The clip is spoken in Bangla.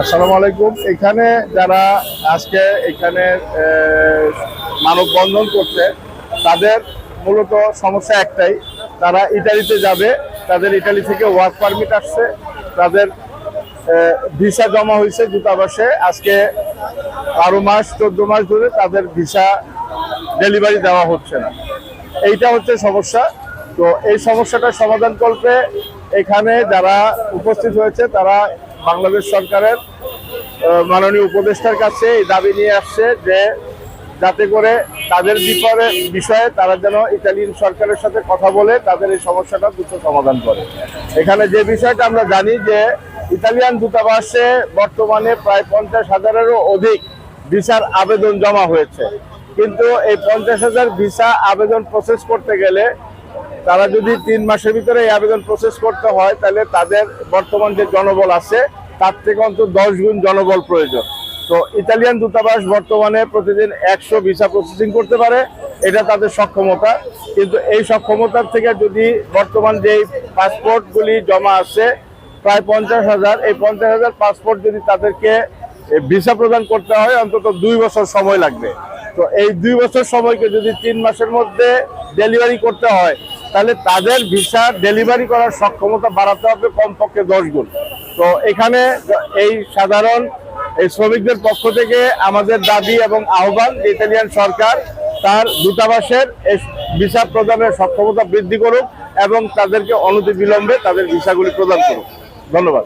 আসসালামু আলাইকুম। এখানে যারা আজকে এখানে মানববন্ধন করছে, তাদের মূলত সমস্যা একটাই। তারা ইটালিতে যাবে, তাদের ইটালি থেকে ওয়ার্ক পারমিট আসছে, তাদের ভিসা জমা হয়েছে দূতাবাসে। আজকে বারো মাস, চোদ্দ মাস ধরে তাদের ভিসা ডেলিভারি দেওয়া হচ্ছে না। এইটা হচ্ছে সমস্যা। তো এই সমস্যাটার সমাধান করতে এখানে যারা উপস্থিত হয়েছে, তারা বাংলাদেশ সরকারের মাননীয় উপদেষ্টার কাছে এই দাবি নিয়ে আসছে যে যাতে করে তাদের বিপরে বিষয়ে তারা যেন ইতালিয়ান সরকারের সাথে কথা বলে তাদের এই সমস্যাটা দ্রুত সমাধান করে। এখানে যে বিষয়টা আমরা জানি যে ইতালিয়ান দূতাবাসে বর্তমানে প্রায় পঞ্চাশ হাজারেরও অধিক ভিসার আবেদন জমা হয়েছে। কিন্তু এই পঞ্চাশ হাজার ভিসা আবেদন প্রসেস করতে গেলে তারা যদি তিন মাসের ভিতরে এই আবেদন প্রসেস করতে হয়, তাহলে তাদের বর্তমান যে জনবল আছে, তার থেকে অন্তত দশ গুণ জনবল প্রয়োজন। তো ইতালিয়ান দূতাবাস বর্তমানে প্রতিদিন একশো ভিসা প্রসেসিং করতে পারে, এটা তাদের সক্ষমতা। কিন্তু এই সক্ষমতার থেকে যদি বর্তমান যেই পাসপোর্টগুলি জমা আছে, প্রায় পঞ্চাশ হাজার, এই পঞ্চাশ হাজার পাসপোর্ট যদি তাদেরকে ভিসা প্রদান করতে হয়, অন্তত দুই বছর সময় লাগবে। তো এই দুই বছর সময়কে যদি তিন মাসের মধ্যে ডেলিভারি করতে হয় তাহলে তাদের ভিসা ডেলিভারি করার সক্ষমতা বাড়াতে হবে কমপক্ষে দশ গুণ। তো এখানে এই সাধারণ এই শ্রমিকদের পক্ষ থেকে আমাদের দাবি এবং আহ্বান ইতালিয়ান সরকার তার দূতাবাসের এই ভিসা প্রদানের সক্ষমতা বৃদ্ধি করুক এবং তাদেরকে অনতি বিলম্বে তাদের ভিসাগুলি প্রদান করুক। ধন্যবাদ।